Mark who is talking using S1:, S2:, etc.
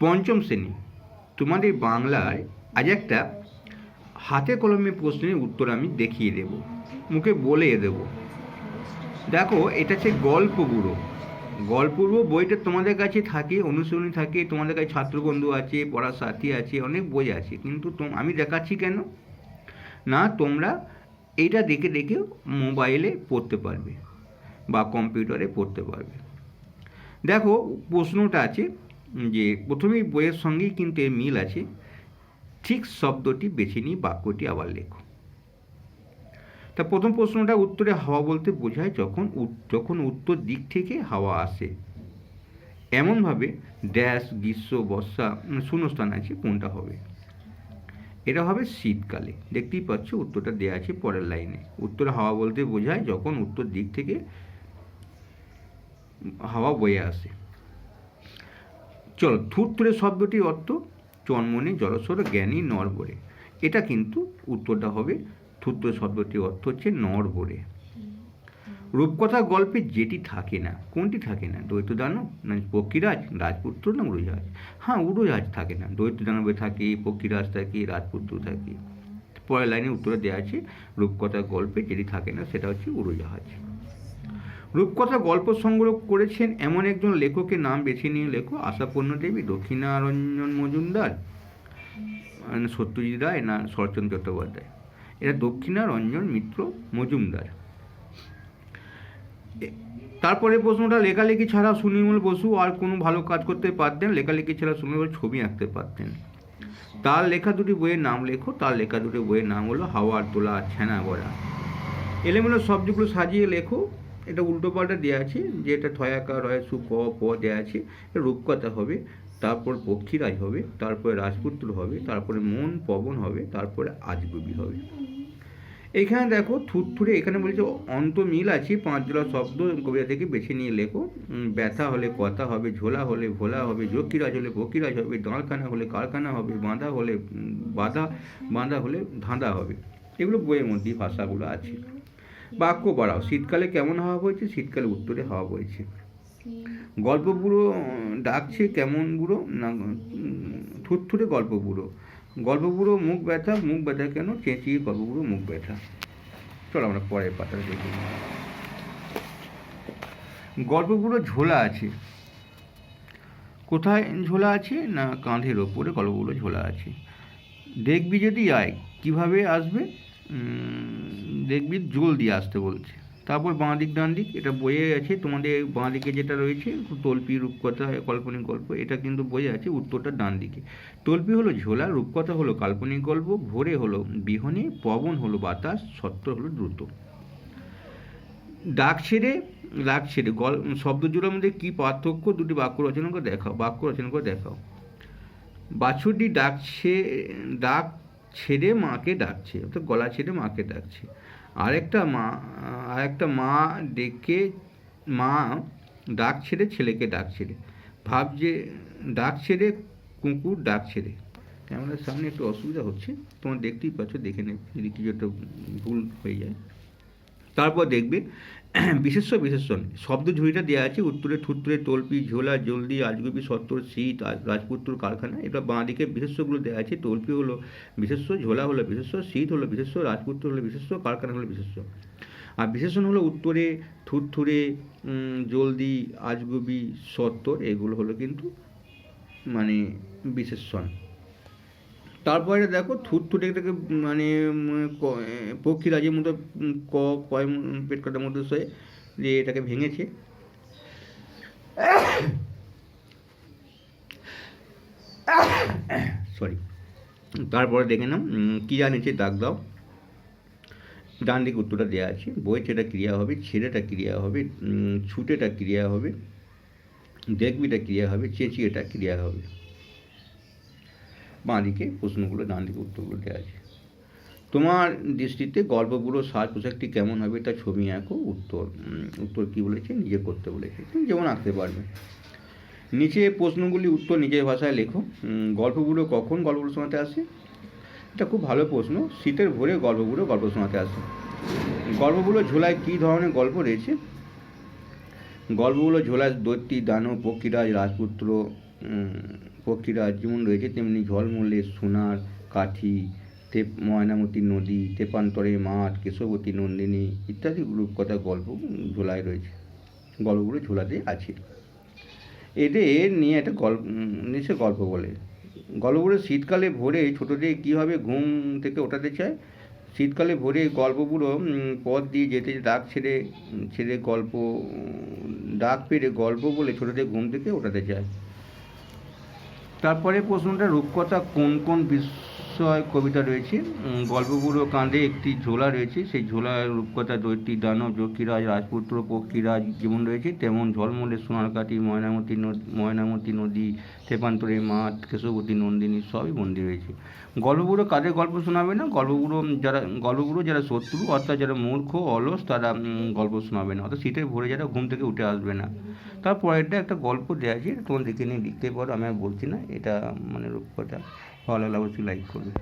S1: পঞ্চম শ্রেণি। তোমাদের বাংলায় আজ একটা হাতে কলমে প্রশ্নের উত্তর আমি দেখিয়ে দেব। মুখে বলে দেব। দেখো, এটা হচ্ছে গল্প বুড়ো গল্প বুড়ো বইটা তোমাদের কাছে থাকে অনুসরণী থাকে, তোমাদের কাছে ছাত্রবন্ধু আছে, পড়ার সাথী আছে, অনেক বই আছে। কিন্তু আমি দেখাচ্ছি কেন? না, তোমরা এইটা দেখে দেখে মোবাইলে পড়তে পারবে বা কম্পিউটারে পড়তে পারবে। দেখো, প্রশ্নটা আছে যে প্রথমেই বইয়ের সঙ্গেই কিন্তু এর মিল আছে। ঠিক শব্দটি বেছে নিয়ে বাক্যটি আবার লেখো। তা প্রথম প্রশ্নটা উত্তরে হাওয়া বলতে বোঝায় যখন যখন উত্তর দিক থেকে হাওয়া আসে। এমনভাবে ড্যাশ, গ্রীষ্ম, বর্ষা শূন্যস্থান আছে কোনটা হবে? এটা হবে শীতকালে। দেখতেই পাচ্ছ উত্তরটা দেওয়া আছে পরের লাইনে। উত্তরে হাওয়া বলতে বোঝায় যখন উত্তর দিক থেকে হাওয়া বয়ে আসে। চলো থুরথুরে শব্দটির অর্থ চন্মনে, জলস্বর, জ্ঞানী নর নরবরে এটা কিন্তু উত্তরটা হবে থুরথুরে শব্দটির অর্থ হচ্ছে নর নরবরে রূপকথা গল্পে যেটি থাকে না, কোনটি থাকে না? দ্বৈত দানব না পক্ষীরাজ? রাজপুত্র না উড়োজাহাজ? হ্যাঁ উড়োজাহাজ থাকে না। দ্বৈত দানবে থাকে, পক্ষীরাজ থাকে, রাজপুত্র থাকে। পরের লাইনে উত্তরে দেওয়া আছে রূপকথা গল্পে যেটি থাকে না, সেটা হচ্ছে উড়োজাহাজ। রূপকথা গল্প সংগ্রহ করেছেন এমন একজন লেখকের নাম বেছে নিয়ে লেখো আশাপূর্ণ দেবী, দক্ষিণারঞ্জন মজুমদার সত্যজিৎ রায় না শরৎচন্দ্র চট্টোপাধ্যায়। এটা দক্ষিণারঞ্জন মিত্র মজুমদার। তারপরে প্রশ্নটা, লেখালেখি ছাড়া সুনির্মল বসু আর কোনো ভালো কাজ করতে পারতেন? লেখালেখি ছাড়া সুনির্মল ছবি আঁকতে পারতেন। তার লেখা দুটি বইয়ের নাম লেখো, তার লেখা দুটি বইয়ের নাম হলো হাওয়ার তোলা, ছেনা গড়া। এলেমেলো শব্দগুলো সাজিয়ে লেখো এটা উল্টো পাল্টা দেওয়া আছে, যে এটা থয়াকার হয় সু, ক, প দেওয়া আছে রূপকথা হবে, তারপর পক্ষীরাজ হবে, তারপরে রাজপুত্র হবে, তারপরে মন পবন হবে, তারপরে আজগুবি হবে। এখানে দেখো থুরথুরে এখানে বলছে অন্ত মিল আছে পাঁচ জোড়া শব্দ কবিতা থেকে বেছে নিয়ে লেখো। ব্যথা হলে কথা হবে, ঝোলা হলে ভোলা হবে, যক্ষীরাজ হলে বকিরাজ হবে দাঁড়খানা হলে কারখানা হবে, বাঁধা হলে বাঁধা বাঁধা হলে ধাঁধা হবে। এগুলো বইয়ের মধ্যেই ভাষাগুলো আছে। বাক্য বাড়াও। শীতকালে কেমন হাওয়া বইছে? শীতকালে উত্তরে হাওয়া বইছে। গল্প বুড়ো ডাকছে কেমন বুড়ো? না থুরথুরে গল্প বুড়ো। গল্প বুড়ো মুখ ব্যথা মুখ ব্যথা কেন? চেঁচিয়ে গল্প বুড়ো মুখ ব্যথা। চলো আমরা পরের পাতাটা দেখি। গল্প বুড়ো ঝোলা আছে। কোথায় ঝোলা আছে? না কাঁধের ওপরে গল্পগুলো ঝোলা আছে। দেখবি যদি আয় কীভাবে আসবে? দেখবি জল দিয়ে আসতে বলছে। তারপর বাঁ দিক ডান দিক এটা বইয়ে আছে তোমাদের বাঁ দিকে যেটা রয়েছে, তল্পি, রূপকথা, কাল্পনিক গল্প, এটা কিন্তু বইয়ে আছে উত্তরটা ডান দিকে তল্পি হলো ঝোলা, রূপকথা হলো কাল্পনিক গল্প, ভোরে হলো বিহনে, পবন হলো বাতাস সত্য হলো দ্রুত। ডাক ছেড়ে ডাক ছেড়ে, গল, শব্দ জোড়ার মধ্যে কী পার্থক্য? দুটি বাক্য রচনা করে দেখাও, বাক্য রচনা করে দেখাও। বাছুরটি ডাকছে ডাক ছেড়ে মাকে ডাকছে, অর্থাৎ গলা ছেড়ে মাকে ডাকছে। আরেকটা মা আরেকটা মা ডেকে, মা ডাক ছেড়ে ছেলেকে ডাক ছেড়ে ভাব যে ডাক ছেড়ে কুকুর ডাক ছেড়ে। ক্যামেরার সামনে একটু অসুবিধা হচ্ছে, তোমার দেখতেই পাচ্ছ, দেখে নেবে যদি কিছু একটা ভুল হয়ে যায়। তারপর দেখবে, বিশেষ্য বিশেষণ শব্দ ঝুড়িটা দেওয়া আছে, উত্তরে থুত্তরে তলপি, ঝোলা, জলদি, আজগুবি, সত্তর, শীত রাজপুত্র কারখানা। এটা বাঁ দিকে বিশেষ্যগুলো দেওয়া আছে, তলপি হলো বিশেষ্য, ঝোলা হলো বিশেষ্য, শীত হলো বিশেষ্য রাজপুত্র হলো বিশেষ্য, কারখানা হলো বিশেষ্য। আর বিশেষণ হলো উত্তরে থুরথুরে জলদি, আজগুবি, সত্তর, এগুলো হলো কিন্তু মানে বিশেষণ তারপরে দেখো থুরথুরে এটাকে মানে পক্ষীরাজের মতো ক কয় পেট কাটার মধ্যে সয়ে যে এটাকে ভেঙেছে। সরি তারপরে দেখে নাও উম, কি জানিছে দাগ দাও। ডান দিকে উত্তরটা দেওয়া আছে বইছেটা ক্রিয়া হবে ছেড়েটা ক্রিয়া হবে ছুটেটা ক্রিয়া হবে দেখবিটা ক্রিয়া হবে চেঁচিয়েটা ক্রিয়া হবে। বাঁ দিকে প্রশ্নগুলো ডান দিকে উত্তরগুলো দেওয়া আছে। তোমার দৃষ্টিতে গল্পগুলো সাজ পোশাকটি কেমন হবে তার ছবি আঁকো, উত্তর উত্তর কী বলেছে? নিজে করতে বলেছে। তুমি যেমন আঁকতে পারবে। নিচে প্রশ্নগুলি উত্তর নিজের ভাষায় লেখো। গল্পগুলো কখন গল্পগুলো শোনাতে আসে? এটা খুব ভালো প্রশ্ন। শীতের ভোরে গল্পগুলো গল্প শোনাতে আসে। গল্পগুলো ঝোলায় কী ধরনের গল্প রয়েছে? গল্পগুলো ঝোলায় দৈত্যী দানব, পক্ষীরাজ, রাজপুত্র পক্ষীরাজ যেমন রয়েছে, তেমনি ঝলমলে সোনার কাঠি তেপ ময়নামতি নদী, তেপান্তরে মাঠ, কেশবতী নন্দিনী ইত্যাদি রূপকথা গল্প ঝোলায় রয়েছে, গল্পগুলো ঝোলাতে আছে। এদের নিয়ে একটা গল্প, নিচে গল্প বলে, গল্পগুলো শীতকালে ভোরে ছোটোদের কীভাবে ঘুম থেকে ওঠাতে চায়, শীতকালে ভোরে গল্পগুলো পথ দিয়ে যেতে ডাক ছেড়ে ছেড়ে গল্প ডাক পেরে গল্প বলে ছোটোদের ঘুম থেকে ওঠাতে চায়। তারপরে প্রশ্নটা রূপকথা কোন কোন বিষয় কবিতা রয়েছে। গল্পগুলো কাঁধে একটি ঝোলা রয়েছে। সেই ঝোলার রূপকথা দৈত্যী দানব, যক্ষীরাজ, রাজপুত্র, পক্ষীরাজ যেমন রয়েছে, তেমন ঝলমলে সোনারকাঠি, ময়নামতি ময়নামতি নদী, তেপান্তরে মাঠ, কেশবতী নন্দিনী সবই বন্দী রয়েছে। গল্পগুলো কাদের গল্প শোনাবে না? গল্পগুলো যারা গল্পগুলো যারা শত্রু অর্থাৎ যারা মূর্খ, অলস, তারা গল্প শোনাবে না। অর্থাৎ শীতের ভোরে যারা ঘুম থেকে উঠে আসবে না। তারপরেরটা একটা গল্প দেওয়া আছে, তোমার দেখে নিয়ে লিখতে পারো, আমি আর বলছি না, এটা মানে রূপকথা। ভালো লাগলে অবশ্যই লাইক করবে।